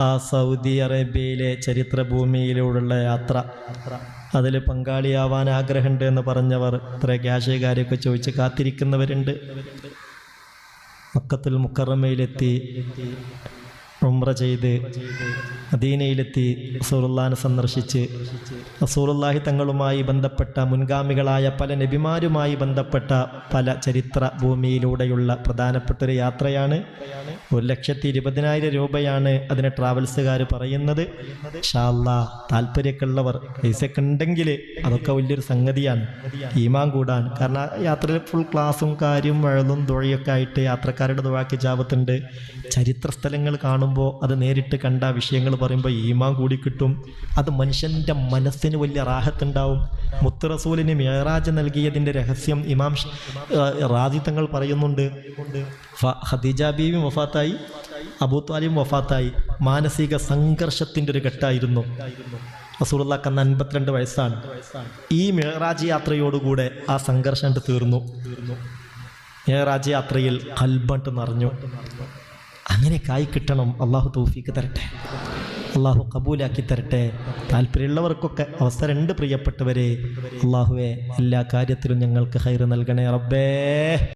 ആ സൗദി അറേബ്യയിലെ ചരിത്ര ഭൂമിയിലൂടെയുള്ള യാത്ര. അതിൽ പങ്കാളിയാവാൻ ആഗ്രഹമുണ്ട് എന്ന് പറഞ്ഞവർ ഇത്ര ക്യാഷ് കാര്യമൊക്കെ ചോദിച്ച് കാത്തിരിക്കുന്നവരുണ്ട്. മക്കത്തിൽ മുക്കറമയിലെത്തി. ഉംറ ചെയ്ത് അദീനയിലെത്തി റസൂലുള്ളാനെ സന്ദർശിച്ച്. റസൂലുള്ളാഹി തങ്ങളുമായി ബന്ധപ്പെട്ട മുൻഗാമികളായ പല നബിമാരുമായി ബന്ധപ്പെട്ട പല ചരിത്ര ഭൂമിയിലൂടെയുള്ള പ്രധാനപ്പെട്ട ഒരു യാത്രയാണ്. ഒരു ലക്ഷത്തി ഇരുപതിനായിരം രൂപയാണ് അതിന് ട്രാവൽസുകാർ പറയുന്നത്. ഷാല്ലാ താല്പര്യക്കുള്ളവർ പൈസയൊക്കെ ഉണ്ടെങ്കിൽ അതൊക്കെ വലിയൊരു സംഗതിയാണ്. ഈമാൻ കൂടാൻ. കാരണം യാത്രയിൽ ഫുൾ ക്ലാസും കാര്യം വഴലും തുഴയൊക്കെ ആയിട്ട് യാത്രക്കാരുടെ തുഴാക്കി ജാപത്തുണ്ട് ചരിത്ര സ്ഥലങ്ങൾ കാണുമ്പോൾ അത് നേരിട്ട് കണ്ട വിഷയങ്ങൾ പറയുമ്പോൾ ഈമാൻ കൂടി കിട്ടും. അത് മനുഷ്യന്റെ മനസ്സിന് വലിയ റാഹത്തുണ്ടാവും. മുത്തറസൂലിന് മേറാജ് നൽകിയതിന്റെ രഹസ്യം ഇമാം ഷ്- ആ, റാജി തങ്ങൾ പറയുന്നുണ്ട്. ഹദീജ ഖദീജ ബീവി വഫാത്തായി അബൂ താലിം വഫാത്തായി. മാനസിക സംഘർഷത്തിന്റെ ഒരു ഘട്ടമായിരുന്നു റസൂലുള്ളാഹ് അന്ന് അൻപത്തിരണ്ട് വയസ്സാണ്. ഈ മേറാജ് യാത്രയോടുകൂടെ ആ സംഘർഷം തീർന്നു തീർന്നു. മേറാജ് യാത്രയിൽ കൽബട്ട് നിറഞ്ഞു. അങ്ങനെ ആയി കിട്ടണം. അള്ളാഹു തൗഫീക്ക് തരട്ടെ. അള്ളാഹു കബൂലാക്കി തരട്ടെ. താല്പര്യമുള്ളവർക്കൊക്കെ അവസരമുണ്ട് പ്രിയപ്പെട്ടവരെ. അള്ളാഹുവെ എല്ലാ കാര്യത്തിലും ഞങ്ങൾക്ക് ഹൈറ് നൽകണേ റബ്ബേ.